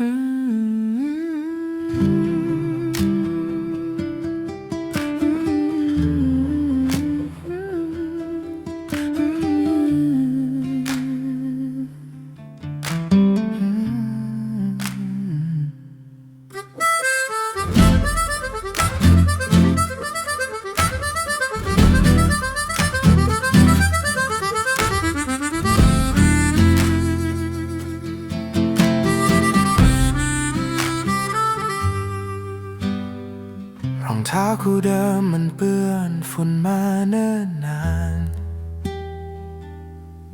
ร องเท้าคู่เดิมมันเปื้อนฝุ่นมาเนิ่นนาน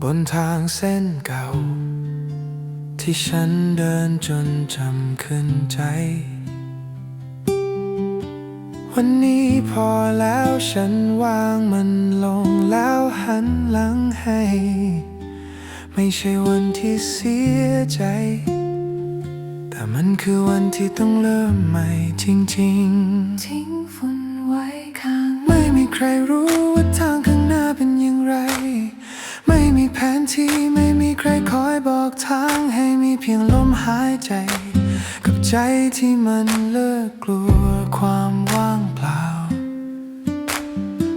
บนทางเส้นเก่า ที่ฉันเดินจนจำขึ้นใจ วันนี้พอแล้วฉันวางมันลงแล้วหันหลังให้ ไม่ใช่วันที่เสียใจ แต่มันคือวันที่ต้องเริ่มใหม่จริงๆ ทิ้งฝุ่นไว้ข้าง ไม่มีใครรู้ว่าทางข้างหน้าเป็นอย่างไร ไม่มีแผนที่ไม่มีใครคอยบอกทางให้มีเพียงลมหายใจ กับใจที่มันเลิกกลัวความว่างเปล่า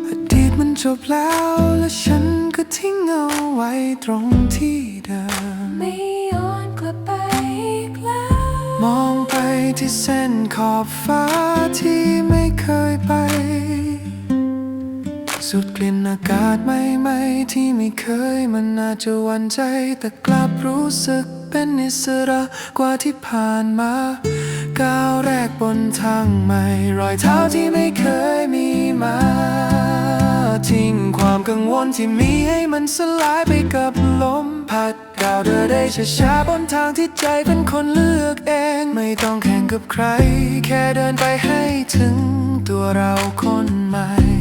อดีตมันจบแล้วและฉันก็ทิ้งเอาไว้ตรงที่เดิม มองไปที่เส้นขอบฟ้าที่ไม่เคยไป สุดกลิ่นอากาศใหม่ๆที่ไม่เคยมันอาจจะวันใจ แต่กลับรู้สึกเป็นอิสระกว่าที่ผ่านมาก้าวแรกบนทางใหม่ รอยเท้าที่ไม่เคยมีมา ทิ้งความกังวลที่มีให้มันสลายไปกับลมพัดก้าวเดินได้ช้าๆบนทางที่ใจเป็นคนเลือกเอง ไม่ต้องแข่งกับใคร แค่เดินไปให้ถึงตัวเราคนใหม่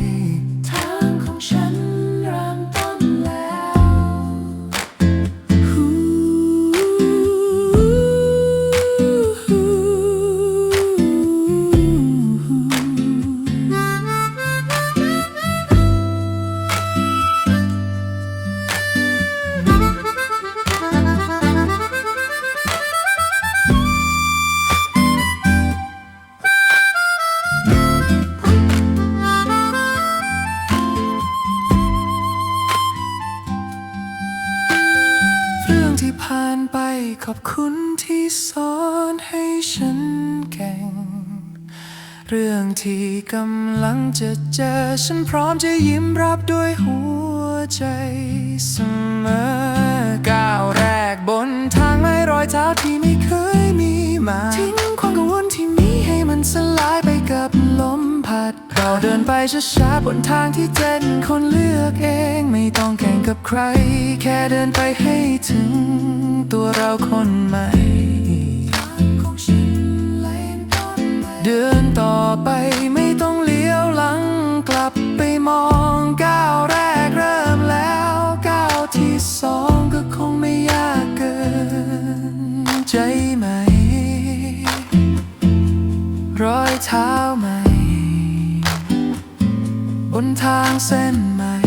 ผ่านไปขอบคุณที่สอนให้ฉันเก่ง เรื่องที่กำลังจะเจอ ฉันพร้อมจะยิ้มรับด้วยหัวใจเสมอก้าวแรกบนทางไม่รอยเท้าที่ไม่เคย เราเดินไปช้าๆบนทางที่เจ็ดคนเลือกเองไม่ต้องแข่งกับใคร แค่เดินไปให้ถึงตัวเราคนใหม่เดินต่อไปไม่ต้องเลี้ยวหลังกลับไปมองก้าวแรกเริ่มแล้วก้าวที่สองก็คงไม่ยากเกินใจไหม รอยเท้าใหม่ นทางเส้นใหม่